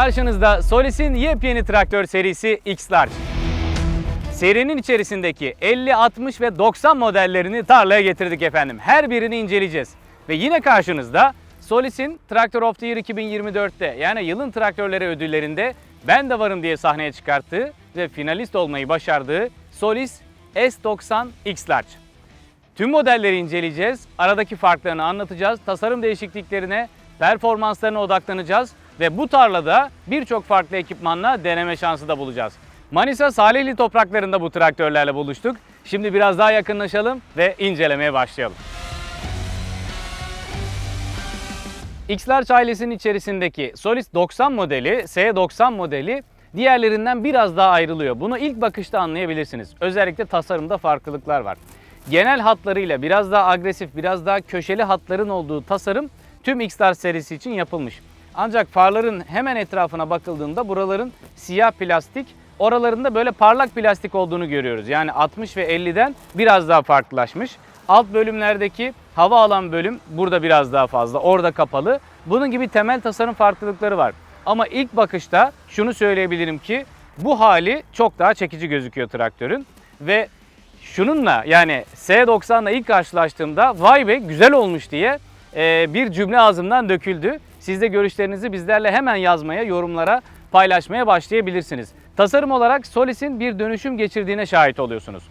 Karşınızda Solis'in yepyeni traktör serisi X-Large. Serinin içerisindeki 50, 60 ve 90 modellerini tarlaya getirdik efendim. Her birini inceleyeceğiz. Ve yine karşınızda Solis'in Tractor of the Year 2024'te yani yılın traktörleri ödüllerinde ben de varım diye sahneye çıkarttığı ve finalist olmayı başardığı Solis S90 X-Large. Tüm modelleri inceleyeceğiz, aradaki farklarını anlatacağız, tasarım değişikliklerine, performanslarına odaklanacağız ve bu tarlada birçok farklı ekipmanla deneme şansı da bulacağız. Manisa Salihli topraklarında bu traktörlerle buluştuk. Şimdi biraz daha yakınlaşalım ve incelemeye başlayalım. X-Large ailesinin içerisindeki Solis 90 modeli, S90 modeli diğerlerinden biraz daha ayrılıyor. Bunu ilk bakışta anlayabilirsiniz. Özellikle tasarımda farklılıklar var. Genel hatlarıyla biraz daha agresif, biraz daha köşeli hatların olduğu tasarım tüm X-Large serisi için yapılmış. Ancak farların hemen etrafına bakıldığında buraların siyah plastik, oralarında böyle parlak plastik olduğunu görüyoruz. Yani 60 ve 50'den biraz daha farklılaşmış. Alt bölümlerdeki hava alan bölüm burada biraz daha fazla, orada kapalı. Bunun gibi temel tasarım farklılıkları var. Ama ilk bakışta şunu söyleyebilirim ki bu hali çok daha çekici gözüküyor traktörün ve şununla yani S90'la ilk karşılaştığımda vay be güzel olmuş diye bir cümle ağzımdan döküldü. Siz de görüşlerinizi bizlerle hemen yazmaya, yorumlara paylaşmaya başlayabilirsiniz. Tasarım olarak Solis'in bir dönüşüm geçirdiğine şahit oluyorsunuz.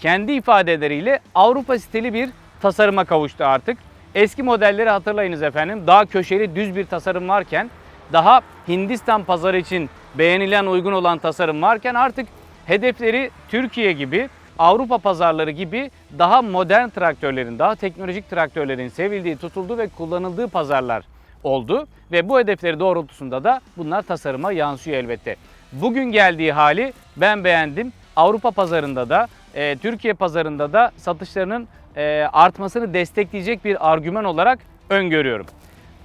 Kendi ifadeleriyle Avrupa stili bir tasarıma kavuştu artık. Eski modelleri hatırlayınız efendim. Daha köşeli düz bir tasarım varken, daha Hindistan pazarı için beğenilen uygun olan tasarım varken artık hedefleri Türkiye gibi Avrupa pazarları gibi daha modern traktörlerin, daha teknolojik traktörlerin sevildiği, tutulduğu ve kullanıldığı pazarlar oldu. Ve bu hedefleri doğrultusunda da bunlar tasarıma yansıyor elbette. Bugün geldiği hali ben beğendim. Avrupa pazarında da, e, Türkiye pazarında da satışlarının e, artmasını destekleyecek bir argüman olarak öngörüyorum.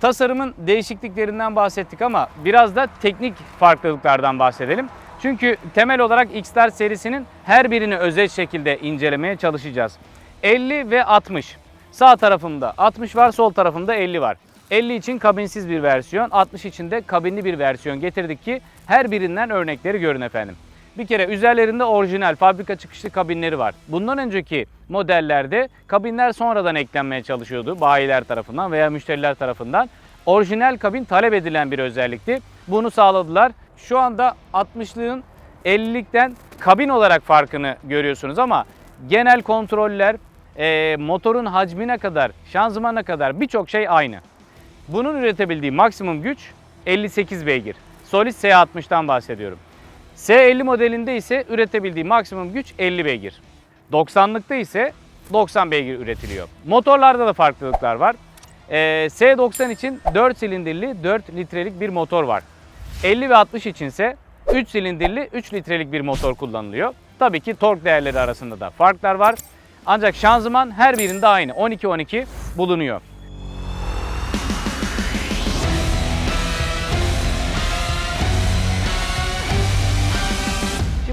Tasarımın değişikliklerinden bahsettik ama biraz da teknik farklılıklardan bahsedelim. Çünkü temel olarak X-Star serisinin her birini özel şekilde incelemeye çalışacağız. 50 ve 60. Sağ tarafımda 60 var, sol tarafımda 50 var. 50 için kabinsiz bir versiyon, 60 için de kabinli bir versiyon getirdik ki her birinden örnekleri görün efendim. Bir kere üzerlerinde orijinal fabrika çıkışlı kabinleri var. Bundan önceki modellerde kabinler sonradan eklenmeye çalışıyordu bayiler tarafından veya müşteriler tarafından. Orijinal kabin talep edilen bir özellikti. Bunu sağladılar. Şu anda 60'lığın 50'likten kabin olarak farkını görüyorsunuz ama genel kontroller, motorun hacmine kadar, şanzımana kadar birçok şey aynı. Bunun üretebildiği maksimum güç 58 beygir. Solis S60'tan bahsediyorum. S50 modelinde ise üretebildiği maksimum güç 50 beygir. 90'lıkta ise 90 beygir üretiliyor. Motorlarda da farklılıklar var. Ee, S90 için 4 silindirli 4 litrelik bir motor var. 50 ve 60 içinse 3 silindirli 3 litrelik bir motor kullanılıyor. Tabii ki tork değerleri arasında da farklar var. Ancak şanzıman her birinde aynı 12-12 bulunuyor.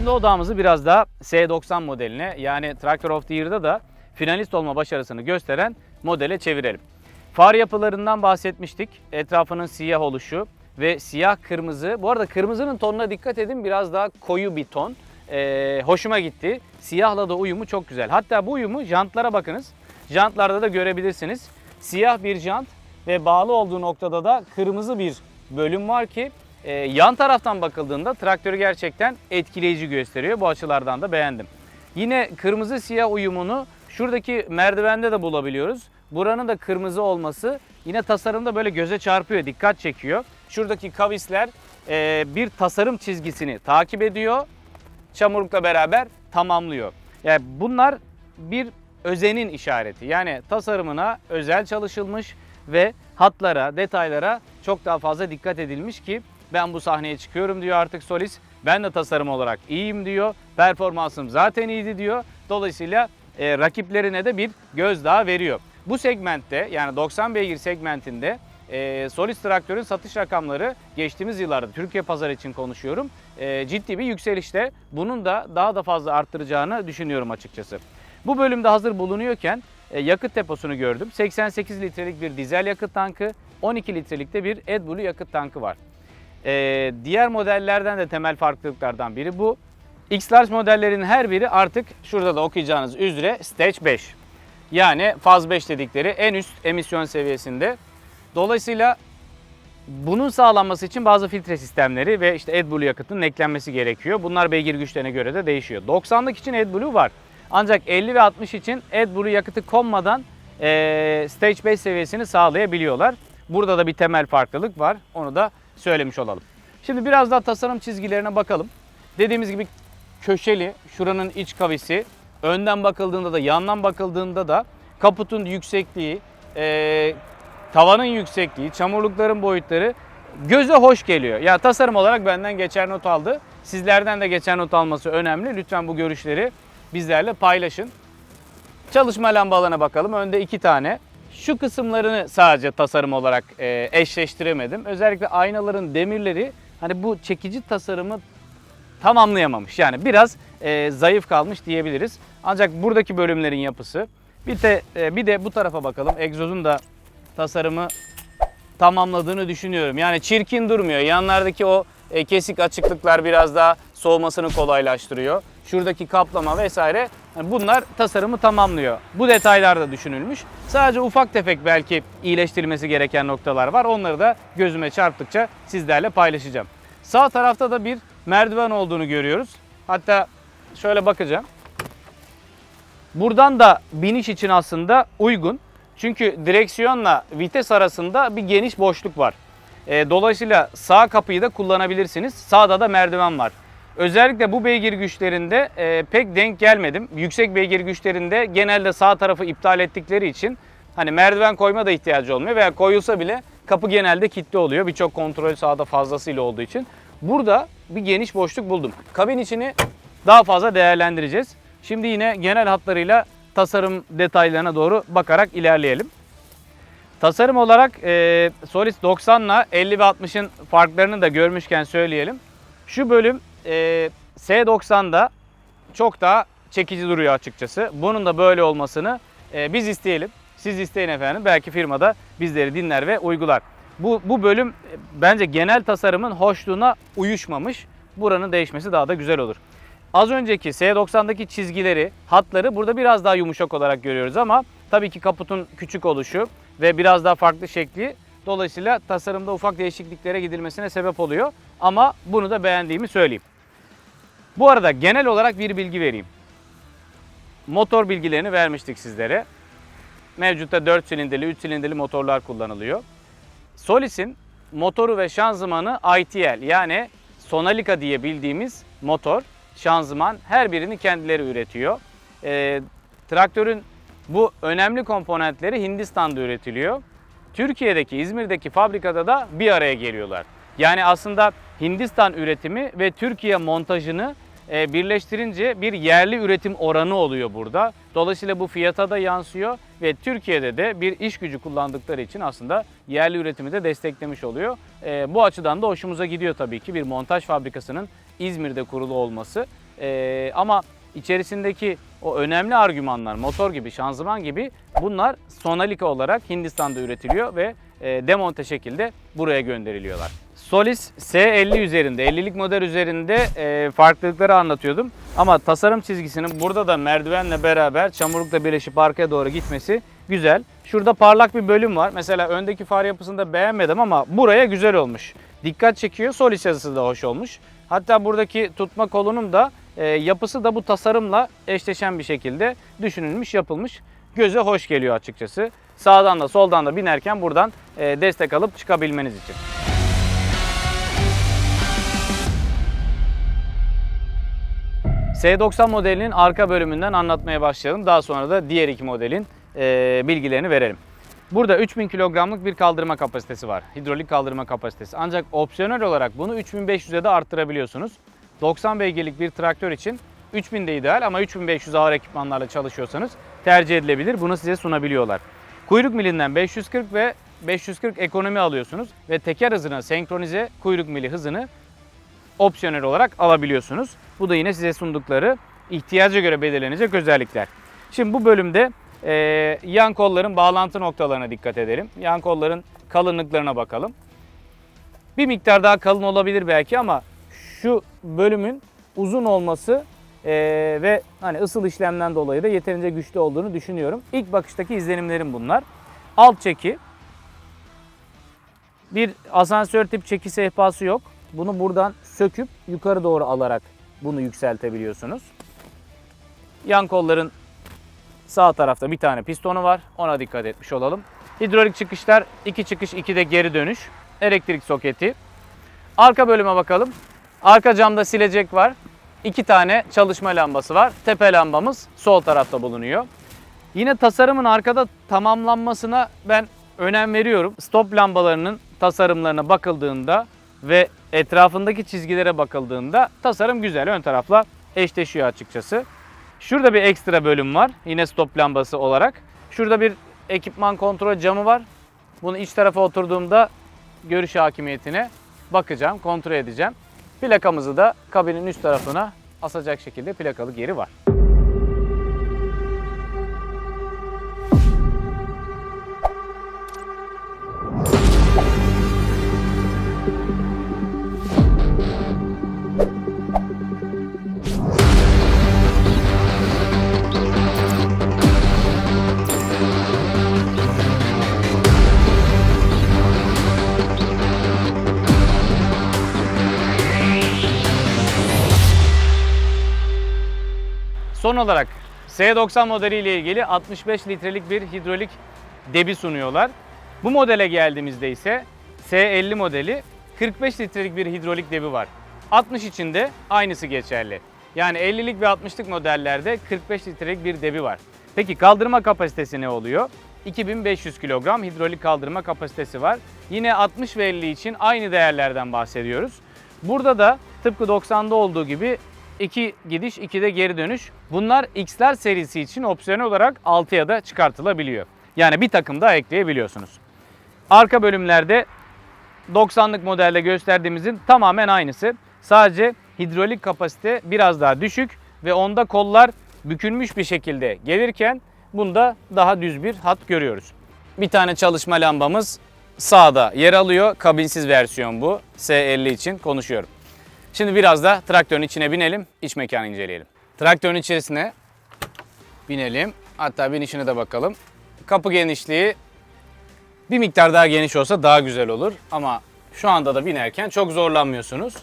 Şimdi odağımızı biraz daha S90 modeline yani Tractor of the Year'da da finalist olma başarısını gösteren modele çevirelim. Far yapılarından bahsetmiştik. Etrafının siyah oluşu ve siyah kırmızı. Bu arada kırmızının tonuna dikkat edin biraz daha koyu bir ton. Ee, hoşuma gitti. Siyahla da uyumu çok güzel. Hatta bu uyumu jantlara bakınız. Jantlarda da görebilirsiniz. Siyah bir jant ve bağlı olduğu noktada da kırmızı bir bölüm var ki e, yan taraftan bakıldığında traktörü gerçekten etkileyici gösteriyor. Bu açılardan da beğendim. Yine kırmızı siyah uyumunu şuradaki merdivende de bulabiliyoruz. Buranın da kırmızı olması yine tasarımda böyle göze çarpıyor, dikkat çekiyor. Şuradaki kavisler e, bir tasarım çizgisini takip ediyor. Çamurlukla beraber tamamlıyor. Yani bunlar bir özenin işareti. Yani tasarımına özel çalışılmış ve hatlara, detaylara çok daha fazla dikkat edilmiş ki ben bu sahneye çıkıyorum diyor artık Solis. Ben de tasarım olarak iyiyim diyor. Performansım zaten iyiydi diyor. Dolayısıyla e, rakiplerine de bir gözdağı veriyor. Bu segmentte yani 90 beygir segmentinde e, Solis traktörün satış rakamları geçtiğimiz yıllarda Türkiye pazarı için konuşuyorum. e, ciddi bir yükselişte. Bunun da daha da fazla arttıracağını düşünüyorum açıkçası. Bu bölümde hazır bulunuyorken e, yakıt deposunu gördüm. 88 litrelik bir dizel yakıt tankı, 12 litrelik de bir AdBlue yakıt tankı var. Ee, diğer modellerden de temel farklılıklardan biri bu. X-Large modellerin her biri artık şurada da okuyacağınız üzere Stage 5. Yani faz 5 dedikleri en üst emisyon seviyesinde. Dolayısıyla bunun sağlanması için bazı filtre sistemleri ve işte AdBlue yakıtının eklenmesi gerekiyor. Bunlar beygir güçlerine göre de değişiyor. 90'lık için AdBlue var. Ancak 50 ve 60 için AdBlue yakıtı konmadan eee, Stage 5 seviyesini sağlayabiliyorlar. Burada da bir temel farklılık var. Onu da söylemiş olalım. Şimdi biraz daha tasarım çizgilerine bakalım. Dediğimiz gibi köşeli, şuranın iç kavisi, önden bakıldığında da yandan bakıldığında da kaputun yüksekliği, eee, tavanın yüksekliği, çamurlukların boyutları göze hoş geliyor. Ya tasarım olarak benden geçer not aldı. Sizlerden de geçer not alması önemli. Lütfen bu görüşleri bizlerle paylaşın. Çalışma lambalarına bakalım. Önde iki tane. Şu kısımlarını sadece tasarım olarak e, eşleştiremedim. Özellikle aynaların demirleri hani bu çekici tasarımı tamamlayamamış. Yani biraz e, zayıf kalmış diyebiliriz. Ancak buradaki bölümlerin yapısı bir de e, bir de bu tarafa bakalım. Egzozun da tasarımı tamamladığını düşünüyorum. Yani çirkin durmuyor. Yanlardaki o kesik açıklıklar biraz daha soğumasını kolaylaştırıyor. Şuradaki kaplama vesaire bunlar tasarımı tamamlıyor. Bu detaylar da düşünülmüş. Sadece ufak tefek belki iyileştirilmesi gereken noktalar var. Onları da gözüme çarptıkça sizlerle paylaşacağım. Sağ tarafta da bir merdiven olduğunu görüyoruz. Hatta şöyle bakacağım. Buradan da biniş için aslında uygun. Çünkü direksiyonla vites arasında bir geniş boşluk var. E, dolayısıyla sağ kapıyı da kullanabilirsiniz. Sağda da merdiven var. Özellikle bu beygir güçlerinde e, pek denk gelmedim. Yüksek beygir güçlerinde genelde sağ tarafı iptal ettikleri için hani merdiven koyma da ihtiyacı olmuyor veya koyulsa bile kapı genelde kilitli oluyor. Birçok kontrol sağda fazlasıyla olduğu için. Burada bir geniş boşluk buldum. Kabin içini daha fazla değerlendireceğiz. Şimdi yine genel hatlarıyla tasarım detaylarına doğru bakarak ilerleyelim. Tasarım olarak e, Solis 90 ile 50 ve 60'ın farklarını da görmüşken söyleyelim. Şu bölüm e, S90'da çok daha çekici duruyor açıkçası. Bunun da böyle olmasını e, biz isteyelim. Siz isteyin efendim. Belki firmada bizleri dinler ve uygular. Bu, bu bölüm e, bence genel tasarımın hoşluğuna uyuşmamış. Buranın değişmesi daha da güzel olur. Az önceki S90'daki çizgileri, hatları burada biraz daha yumuşak olarak görüyoruz ama tabii ki kaputun küçük oluşu ve biraz daha farklı şekli dolayısıyla tasarımda ufak değişikliklere gidilmesine sebep oluyor. Ama bunu da beğendiğimi söyleyeyim. Bu arada genel olarak bir bilgi vereyim. Motor bilgilerini vermiştik sizlere. Mevcutta 4 silindirli, 3 silindirli motorlar kullanılıyor. Solis'in motoru ve şanzımanı ITL yani Sonalika diye bildiğimiz motor, şanzıman her birini kendileri üretiyor. Ee, traktörün bu önemli komponentleri Hindistan'da üretiliyor. Türkiye'deki, İzmir'deki fabrikada da bir araya geliyorlar. Yani aslında Hindistan üretimi ve Türkiye montajını e, birleştirince bir yerli üretim oranı oluyor burada. Dolayısıyla bu fiyata da yansıyor ve Türkiye'de de bir iş gücü kullandıkları için aslında yerli üretimi de desteklemiş oluyor. E, bu açıdan da hoşumuza gidiyor tabii ki bir montaj fabrikasının İzmir'de kurulu olması. E, ama içerisindeki o önemli argümanlar, motor gibi, şanzıman gibi bunlar Sonalika olarak Hindistan'da üretiliyor ve e, demonte şekilde buraya gönderiliyorlar. Solis S50 üzerinde, 50'lik model üzerinde e, farklılıkları anlatıyordum. Ama tasarım çizgisinin burada da merdivenle beraber çamurlukla birleşip arkaya doğru gitmesi güzel. Şurada parlak bir bölüm var. Mesela öndeki far yapısını da beğenmedim ama buraya güzel olmuş. Dikkat çekiyor. Solis yazısı da hoş olmuş. Hatta buradaki tutma kolunun da e, yapısı da bu tasarımla eşleşen bir şekilde düşünülmüş, yapılmış. Göze hoş geliyor açıkçası. Sağdan da soldan da binerken buradan e, destek alıp çıkabilmeniz için. S90 modelinin arka bölümünden anlatmaya başlayalım. Daha sonra da diğer iki modelin e, bilgilerini verelim. Burada 3000 kilogramlık bir kaldırma kapasitesi var. Hidrolik kaldırma kapasitesi. Ancak opsiyonel olarak bunu 3500'e de arttırabiliyorsunuz. 90 beygirlik bir traktör için 3000 de ideal ama 3500 ağır ekipmanlarla çalışıyorsanız tercih edilebilir. Bunu size sunabiliyorlar. Kuyruk milinden 540 ve 540 ekonomi alıyorsunuz ve teker hızına senkronize kuyruk mili hızını opsiyonel olarak alabiliyorsunuz. Bu da yine size sundukları ihtiyaca göre belirlenecek özellikler. Şimdi bu bölümde e, yan kolların bağlantı noktalarına dikkat edelim. Yan kolların kalınlıklarına bakalım. Bir miktar daha kalın olabilir belki ama şu bölümün uzun olması eee, ve hani ısıl işlemden dolayı da yeterince güçlü olduğunu düşünüyorum. İlk bakıştaki izlenimlerim bunlar. Alt çeki. Bir asansör tip çeki sehpası yok. Bunu buradan söküp yukarı doğru alarak bunu yükseltebiliyorsunuz. Yan kolların sağ tarafta bir tane pistonu var. Ona dikkat etmiş olalım. Hidrolik çıkışlar, iki çıkış, iki de geri dönüş. Elektrik soketi. Arka bölüme bakalım. Arka camda silecek var. İki tane çalışma lambası var. Tepe lambamız sol tarafta bulunuyor. Yine tasarımın arkada tamamlanmasına ben önem veriyorum. Stop lambalarının tasarımlarına bakıldığında ve etrafındaki çizgilere bakıldığında tasarım güzel. Ön tarafla eşleşiyor açıkçası. Şurada bir ekstra bölüm var. Yine stop lambası olarak. Şurada bir ekipman kontrol camı var. Bunu iç tarafa oturduğumda görüş hakimiyetine bakacağım, kontrol edeceğim. Plakamızı da kabinin üst tarafına asacak şekilde plakalı yeri var. Son olarak S90 modeli ile ilgili 65 litrelik bir hidrolik debi sunuyorlar. Bu modele geldiğimizde ise S50 modeli 45 litrelik bir hidrolik debi var. 60 için de aynısı geçerli. Yani 50'lik ve 60'lık modellerde 45 litrelik bir debi var. Peki kaldırma kapasitesi ne oluyor? 2500 kilogram hidrolik kaldırma kapasitesi var. Yine 60 ve 50 için aynı değerlerden bahsediyoruz. Burada da tıpkı 90'da olduğu gibi 2 gidiş 2 de geri dönüş. Bunlar X'ler serisi için opsiyonel olarak 6'ya da çıkartılabiliyor. Yani bir takım daha ekleyebiliyorsunuz. Arka bölümlerde 90'lık modelde gösterdiğimizin tamamen aynısı. Sadece hidrolik kapasite biraz daha düşük ve onda kollar bükülmüş bir şekilde gelirken bunda daha düz bir hat görüyoruz. Bir tane çalışma lambamız sağda yer alıyor. Kabinsiz versiyon bu. S50 için konuşuyorum. Şimdi biraz da traktörün içine binelim, iç mekanı inceleyelim. Traktörün içerisine binelim. Hatta binişine de bakalım. Kapı genişliği bir miktar daha geniş olsa daha güzel olur. Ama şu anda da binerken çok zorlanmıyorsunuz.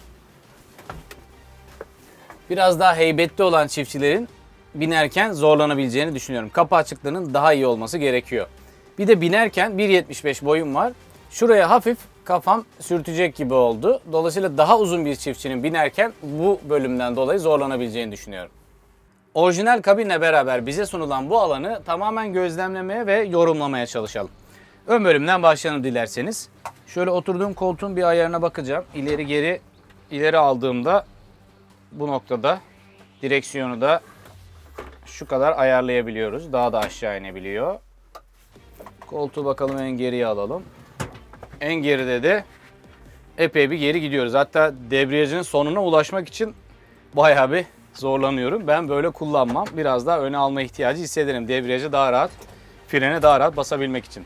Biraz daha heybetli olan çiftçilerin binerken zorlanabileceğini düşünüyorum. Kapı açıklığının daha iyi olması gerekiyor. Bir de binerken 1.75 boyum var. Şuraya hafif kafam sürtecek gibi oldu. Dolayısıyla daha uzun bir çiftçinin binerken bu bölümden dolayı zorlanabileceğini düşünüyorum. Orijinal kabinle beraber bize sunulan bu alanı tamamen gözlemlemeye ve yorumlamaya çalışalım. Ön bölümden başlayalım dilerseniz. Şöyle oturduğum koltuğun bir ayarına bakacağım. İleri geri ileri aldığımda bu noktada direksiyonu da şu kadar ayarlayabiliyoruz. Daha da aşağı inebiliyor. Koltuğu bakalım en geriye alalım. En geride de epey bir geri gidiyoruz. Hatta debriyajın sonuna ulaşmak için bayağı bir zorlanıyorum. Ben böyle kullanmam. Biraz daha öne alma ihtiyacı hissederim. Debriyajı daha rahat, frene daha rahat basabilmek için.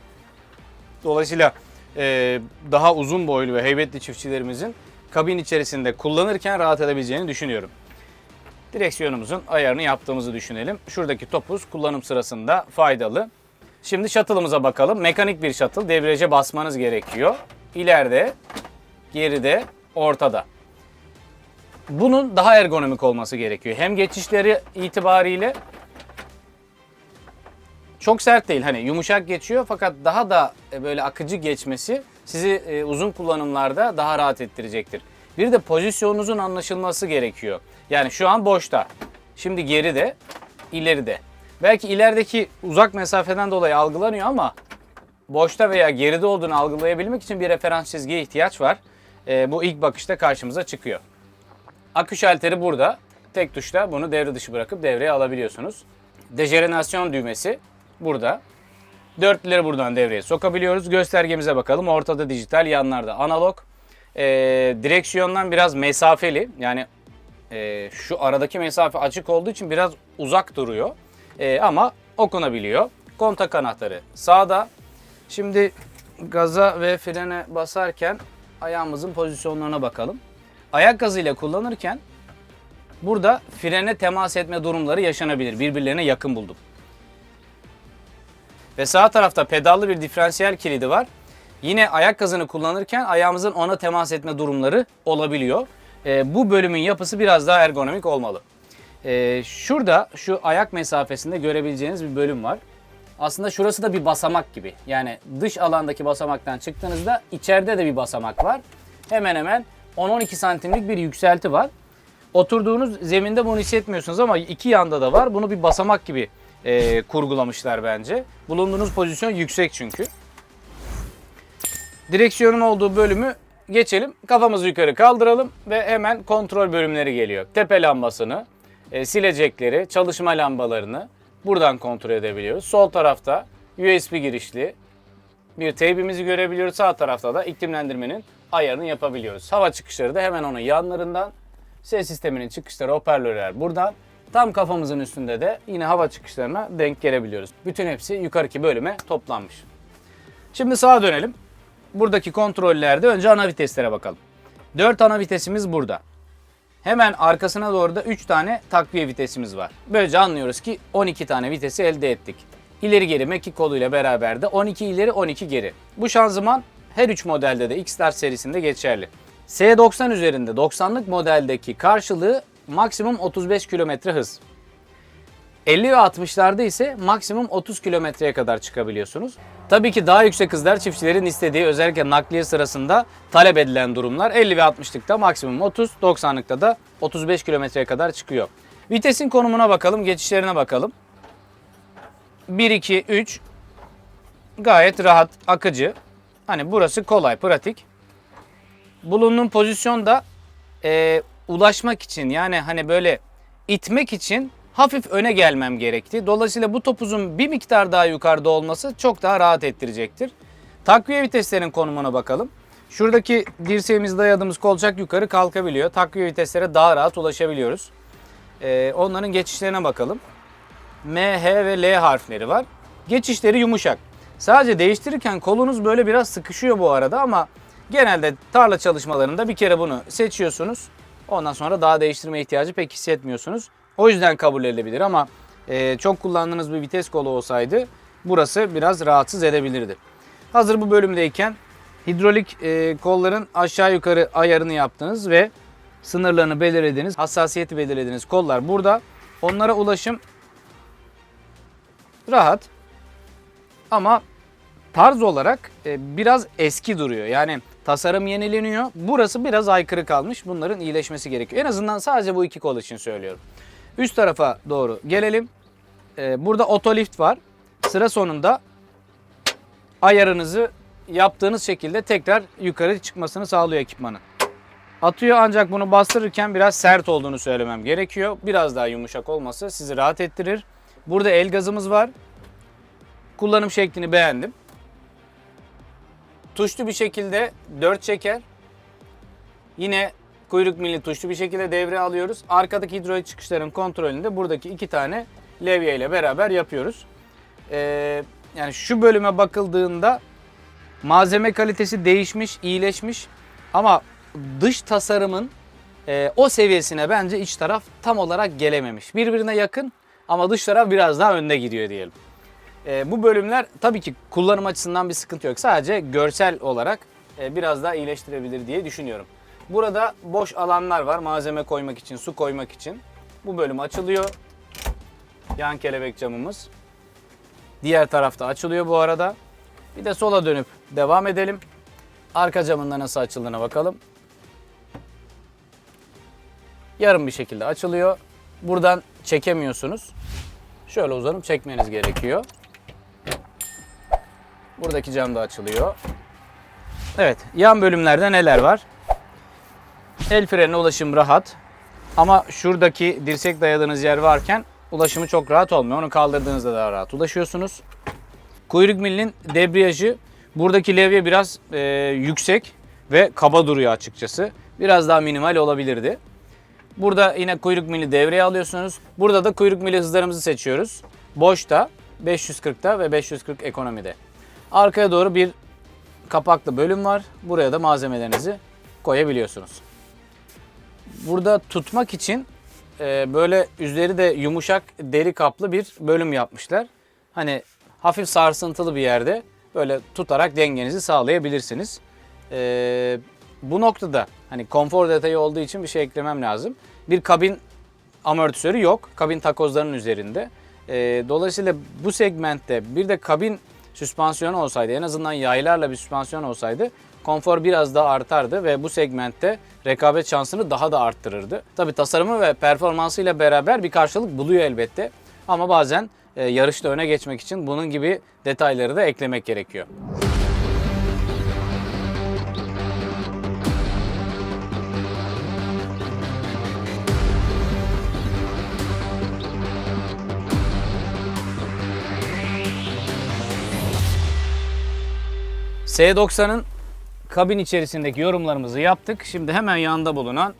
Dolayısıyla e, daha uzun boylu ve heybetli çiftçilerimizin kabin içerisinde kullanırken rahat edebileceğini düşünüyorum. Direksiyonumuzun ayarını yaptığımızı düşünelim. Şuradaki topuz kullanım sırasında faydalı. Şimdi shuttle'ımıza bakalım. Mekanik bir shuttle. Debriyaja basmanız gerekiyor. İleride, geride, ortada. Bunun daha ergonomik olması gerekiyor. Hem geçişleri itibariyle çok sert değil. Hani yumuşak geçiyor fakat daha da e, böyle akıcı geçmesi sizi e, uzun kullanımlarda daha rahat ettirecektir. Bir de pozisyonunuzun anlaşılması gerekiyor. Yani şu an boşta. Şimdi geride, ileride. Belki ilerideki uzak mesafeden dolayı algılanıyor ama boşta veya geride olduğunu algılayabilmek için bir referans çizgiye ihtiyaç var. E, bu ilk bakışta karşımıza çıkıyor. Akü şalteri burada. Tek tuşla bunu devre dışı bırakıp devreye alabiliyorsunuz. Dejenerasyon düğmesi burada. Dörtlüleri buradan devreye sokabiliyoruz. Göstergemize bakalım. Ortada dijital, yanlarda analog. Ee, direksiyondan biraz mesafeli. Yani e, şu aradaki mesafe açık olduğu için biraz uzak duruyor. Ee, ama okunabiliyor. Kontak anahtarı sağda. Şimdi gaza ve frene basarken ayağımızın pozisyonlarına bakalım. Ayak gazıyla kullanırken burada frene temas etme durumları yaşanabilir. Birbirlerine yakın buldum. Ve sağ tarafta pedallı bir diferansiyel kilidi var. Yine ayak gazını kullanırken ayağımızın ona temas etme durumları olabiliyor. Ee, bu bölümün yapısı biraz daha ergonomik olmalı. Ee, şurada şu ayak mesafesinde görebileceğiniz bir bölüm var. Aslında şurası da bir basamak gibi. Yani dış alandaki basamaktan çıktığınızda içeride de bir basamak var. Hemen hemen 10-12 santimlik bir yükselti var. Oturduğunuz zeminde bunu hissetmiyorsunuz ama iki yanda da var. Bunu bir basamak gibi e, kurgulamışlar bence. Bulunduğunuz pozisyon yüksek çünkü. Direksiyonun olduğu bölümü geçelim. Kafamızı yukarı kaldıralım ve hemen kontrol bölümleri geliyor. Tepe lambasını, e, silecekleri, çalışma lambalarını buradan kontrol edebiliyoruz. Sol tarafta USB girişli bir teybimizi görebiliyoruz. Sağ tarafta da iklimlendirmenin ayarını yapabiliyoruz. Hava çıkışları da hemen onun yanlarından. Ses sisteminin çıkışları, hoparlörler buradan. Tam kafamızın üstünde de yine hava çıkışlarına denk gelebiliyoruz. Bütün hepsi yukarıki bölüme toplanmış. Şimdi sağa dönelim. Buradaki kontrollerde önce ana viteslere bakalım. 4 ana vitesimiz burada. Hemen arkasına doğru da 3 tane takviye vitesimiz var. Böylece anlıyoruz ki 12 tane vitesi elde ettik. İleri geri mekik koluyla beraber de 12 ileri 12 geri. Bu şanzıman her 3 modelde de X-Star serisinde geçerli. S90 üzerinde 90'lık modeldeki karşılığı maksimum 35 km hız. 50 ve 60'larda ise maksimum 30 kilometreye kadar çıkabiliyorsunuz. Tabii ki daha yüksek hızlar çiftçilerin istediği özellikle nakliye sırasında talep edilen durumlar 50 ve 60'lıkta maksimum 30, 90'lıkta da 35 kilometreye kadar çıkıyor. Vitesin konumuna bakalım, geçişlerine bakalım. 1, 2, 3 gayet rahat, akıcı. Hani burası kolay, pratik. Bulunduğum pozisyonda e, ulaşmak için yani hani böyle itmek için hafif öne gelmem gerekti. Dolayısıyla bu topuzun bir miktar daha yukarıda olması çok daha rahat ettirecektir. Takviye viteslerin konumuna bakalım. Şuradaki dirseğimizi dayadığımız kolçak yukarı kalkabiliyor. Takviye viteslere daha rahat ulaşabiliyoruz. Ee, onların geçişlerine bakalım. M, H ve L harfleri var. Geçişleri yumuşak. Sadece değiştirirken kolunuz böyle biraz sıkışıyor bu arada ama genelde tarla çalışmalarında bir kere bunu seçiyorsunuz. Ondan sonra daha değiştirme ihtiyacı pek hissetmiyorsunuz. O yüzden kabul edilebilir ama e, çok kullandığınız bir vites kolu olsaydı burası biraz rahatsız edebilirdi. Hazır bu bölümdeyken hidrolik e, kolların aşağı yukarı ayarını yaptınız ve sınırlarını belirlediğiniz, hassasiyeti belirlediğiniz kollar burada. Onlara ulaşım rahat ama tarz olarak e, biraz eski duruyor. Yani tasarım yenileniyor. Burası biraz aykırı kalmış. Bunların iyileşmesi gerekiyor. En azından sadece bu iki kol için söylüyorum. Üst tarafa doğru gelelim. Ee, burada otolift var. Sıra sonunda ayarınızı yaptığınız şekilde tekrar yukarı çıkmasını sağlıyor ekipmanın. Atıyor ancak bunu bastırırken biraz sert olduğunu söylemem gerekiyor. Biraz daha yumuşak olması sizi rahat ettirir. Burada el gazımız var. Kullanım şeklini beğendim. Tuşlu bir şekilde 4 çeker. Yine kuyruk milli tuşlu bir şekilde devre alıyoruz. Arkadaki hidrolik çıkışların kontrolünü de buradaki iki tane levye ile beraber yapıyoruz. Ee, yani şu bölüme bakıldığında malzeme kalitesi değişmiş, iyileşmiş ama dış tasarımın e, o seviyesine bence iç taraf tam olarak gelememiş. Birbirine yakın ama dış taraf biraz daha önde gidiyor diyelim. E, bu bölümler tabii ki kullanım açısından bir sıkıntı yok. Sadece görsel olarak e, biraz daha iyileştirebilir diye düşünüyorum. Burada boş alanlar var malzeme koymak için, su koymak için. Bu bölüm açılıyor. Yan kelebek camımız. Diğer tarafta açılıyor bu arada. Bir de sola dönüp devam edelim. Arka camında nasıl açıldığına bakalım. Yarım bir şekilde açılıyor. Buradan çekemiyorsunuz. Şöyle uzanıp çekmeniz gerekiyor. Buradaki cam da açılıyor. Evet, yan bölümlerde neler var? El frenine ulaşım rahat. Ama şuradaki dirsek dayadığınız yer varken ulaşımı çok rahat olmuyor. Onu kaldırdığınızda daha rahat ulaşıyorsunuz. Kuyruk milinin debriyajı buradaki levye biraz e, yüksek ve kaba duruyor açıkçası. Biraz daha minimal olabilirdi. Burada yine kuyruk mili devreye alıyorsunuz. Burada da kuyruk mili hızlarımızı seçiyoruz. Boşta, 540'ta ve 540 ekonomide. Arkaya doğru bir kapaklı bölüm var. Buraya da malzemelerinizi koyabiliyorsunuz. Burada tutmak için e, böyle üzeri de yumuşak deri kaplı bir bölüm yapmışlar. Hani hafif sarsıntılı bir yerde böyle tutarak dengenizi sağlayabilirsiniz. E, bu noktada hani konfor detayı olduğu için bir şey eklemem lazım. Bir kabin amortisörü yok. Kabin takozlarının üzerinde. E, dolayısıyla bu segmentte bir de kabin süspansiyonu olsaydı en azından yaylarla bir süspansiyon olsaydı konfor biraz daha artardı ve bu segmentte rekabet şansını daha da arttırırdı. Tabi tasarımı ve performansıyla beraber bir karşılık buluyor elbette. Ama bazen e, yarışta öne geçmek için bunun gibi detayları da eklemek gerekiyor. S90'ın kabin içerisindeki yorumlarımızı yaptık. Şimdi hemen yanında bulunan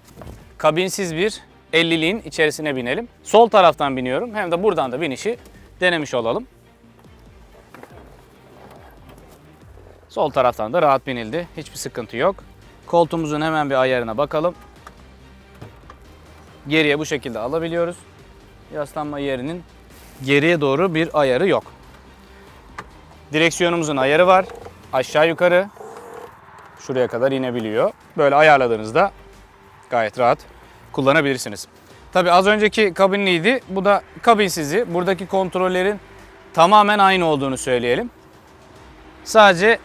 kabinsiz bir 50'liğin içerisine binelim. Sol taraftan biniyorum. Hem de buradan da binişi denemiş olalım. Sol taraftan da rahat binildi. Hiçbir sıkıntı yok. Koltuğumuzun hemen bir ayarına bakalım. Geriye bu şekilde alabiliyoruz. Yaslanma yerinin geriye doğru bir ayarı yok. Direksiyonumuzun ayarı var. Aşağı yukarı şuraya kadar inebiliyor. Böyle ayarladığınızda gayet rahat kullanabilirsiniz. Tabi az önceki kabinliydi. Bu da kabinsizi. Buradaki kontrollerin tamamen aynı olduğunu söyleyelim. Sadece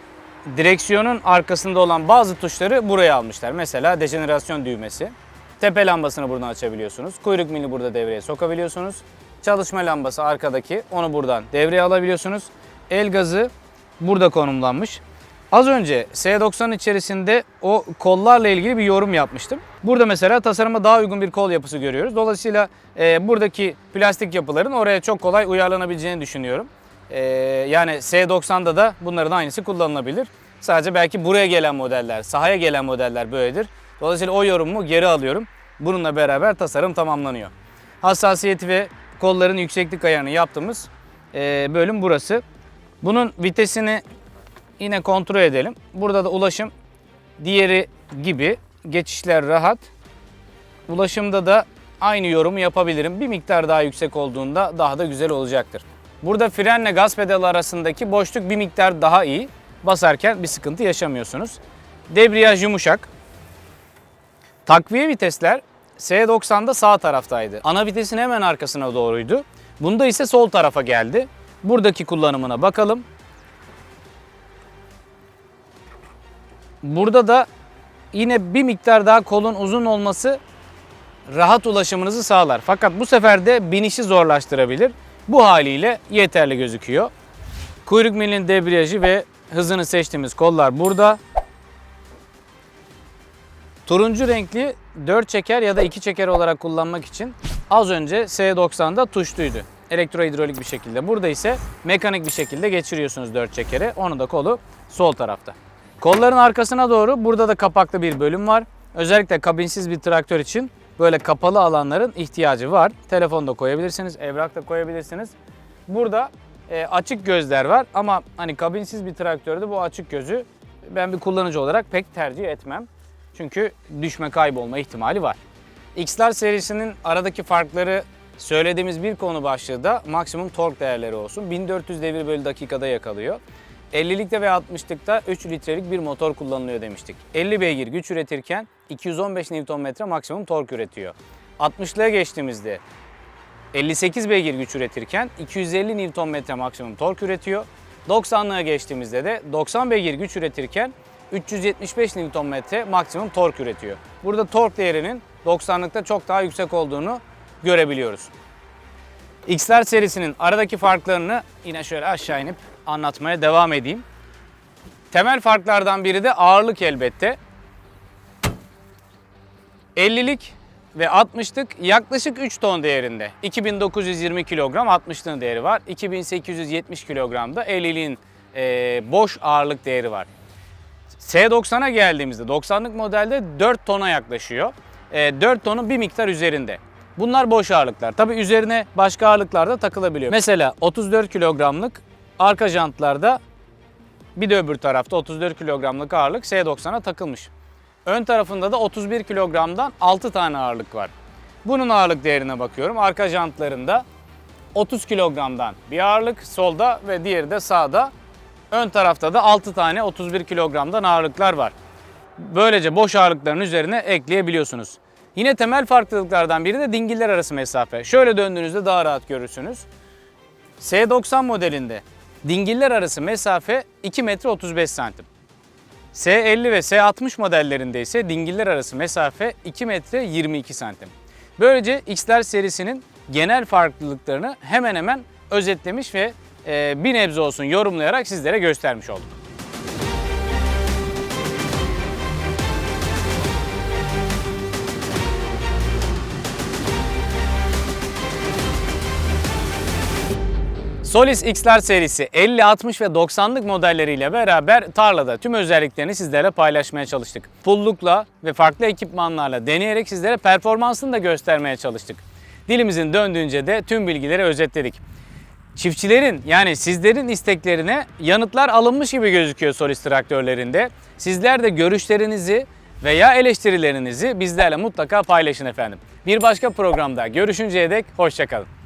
direksiyonun arkasında olan bazı tuşları buraya almışlar. Mesela dejenerasyon düğmesi. Tepe lambasını buradan açabiliyorsunuz. Kuyruk mili burada devreye sokabiliyorsunuz. Çalışma lambası arkadaki onu buradan devreye alabiliyorsunuz. El gazı burada konumlanmış. Az önce S90 içerisinde o kollarla ilgili bir yorum yapmıştım. Burada mesela tasarıma daha uygun bir kol yapısı görüyoruz. Dolayısıyla e, buradaki plastik yapıların oraya çok kolay uyarlanabileceğini düşünüyorum. E, yani S90'da da bunların aynısı kullanılabilir. Sadece belki buraya gelen modeller, sahaya gelen modeller böyledir. Dolayısıyla o yorumumu geri alıyorum. Bununla beraber tasarım tamamlanıyor. Hassasiyeti ve kolların yükseklik ayarını yaptığımız e, bölüm burası. Bunun vitesini yine kontrol edelim. Burada da ulaşım diğeri gibi geçişler rahat. Ulaşımda da aynı yorumu yapabilirim. Bir miktar daha yüksek olduğunda daha da güzel olacaktır. Burada frenle gaz pedalı arasındaki boşluk bir miktar daha iyi. Basarken bir sıkıntı yaşamıyorsunuz. Debriyaj yumuşak. Takviye vitesler S90'da sağ taraftaydı. Ana vitesin hemen arkasına doğruydu. Bunda ise sol tarafa geldi. Buradaki kullanımına bakalım. Burada da yine bir miktar daha kolun uzun olması rahat ulaşımınızı sağlar. Fakat bu sefer de binişi zorlaştırabilir. Bu haliyle yeterli gözüküyor. Kuyruk milinin debriyajı ve hızını seçtiğimiz kollar burada. Turuncu renkli 4 çeker ya da 2 çeker olarak kullanmak için az önce S90'da tuşluydu. Elektrohidrolik bir şekilde. Burada ise mekanik bir şekilde geçiriyorsunuz 4 çekeri. Onun da kolu sol tarafta. Kolların arkasına doğru burada da kapaklı bir bölüm var. Özellikle kabinsiz bir traktör için böyle kapalı alanların ihtiyacı var. Telefon da koyabilirsiniz, evrak da koyabilirsiniz. Burada e, açık gözler var ama hani kabinsiz bir traktörde bu açık gözü ben bir kullanıcı olarak pek tercih etmem. Çünkü düşme kaybolma ihtimali var. X'lar serisinin aradaki farkları söylediğimiz bir konu başlığı da maksimum tork değerleri olsun. 1400 devir bölü dakikada yakalıyor. 50'likte ve 60'lıkta 3 litrelik bir motor kullanılıyor demiştik. 50 beygir güç üretirken 215 Nm maksimum tork üretiyor. 60'lığa geçtiğimizde 58 beygir güç üretirken 250 Nm maksimum tork üretiyor. 90'lığa geçtiğimizde de 90 beygir güç üretirken 375 Nm maksimum tork üretiyor. Burada tork değerinin 90'lıkta çok daha yüksek olduğunu görebiliyoruz. X'ler serisinin aradaki farklarını yine şöyle aşağı inip anlatmaya devam edeyim. Temel farklardan biri de ağırlık elbette. 50'lik ve 60'lık yaklaşık 3 ton değerinde. 2920 kilogram 60'lığın değeri var. 2870 kilogramda 50'liğin e, boş ağırlık değeri var. S90'a geldiğimizde 90'lık modelde 4 tona yaklaşıyor. E, 4 tonun bir miktar üzerinde. Bunlar boş ağırlıklar. Tabi üzerine başka ağırlıklar da takılabiliyor. Mesela 34 kilogramlık arka jantlarda Bir de öbür tarafta 34 kilogramlık ağırlık S90'a takılmış. Ön tarafında da 31 kilogramdan 6 tane ağırlık var. Bunun ağırlık değerine bakıyorum. Arka jantlarında 30 kilogramdan bir ağırlık solda ve diğeri de sağda. Ön tarafta da 6 tane 31 kilogramdan ağırlıklar var. Böylece boş ağırlıkların üzerine ekleyebiliyorsunuz. Yine temel farklılıklardan biri de dingiller arası mesafe. Şöyle döndüğünüzde daha rahat görürsünüz. S90 modelinde dingiller arası mesafe 2 metre 35 santim. S50 ve S60 modellerinde ise dingiller arası mesafe 2 metre 22 santim. Böylece X'ler serisinin genel farklılıklarını hemen hemen özetlemiş ve e, bir nebze olsun yorumlayarak sizlere göstermiş olduk. Solis X'ler serisi 50, 60 ve 90'lık modelleriyle beraber tarlada tüm özelliklerini sizlere paylaşmaya çalıştık. Pullukla ve farklı ekipmanlarla deneyerek sizlere performansını da göstermeye çalıştık. Dilimizin döndüğünce de tüm bilgileri özetledik. Çiftçilerin yani sizlerin isteklerine yanıtlar alınmış gibi gözüküyor Solis traktörlerinde. Sizler de görüşlerinizi veya eleştirilerinizi bizlerle mutlaka paylaşın efendim. Bir başka programda görüşünceye dek hoşçakalın.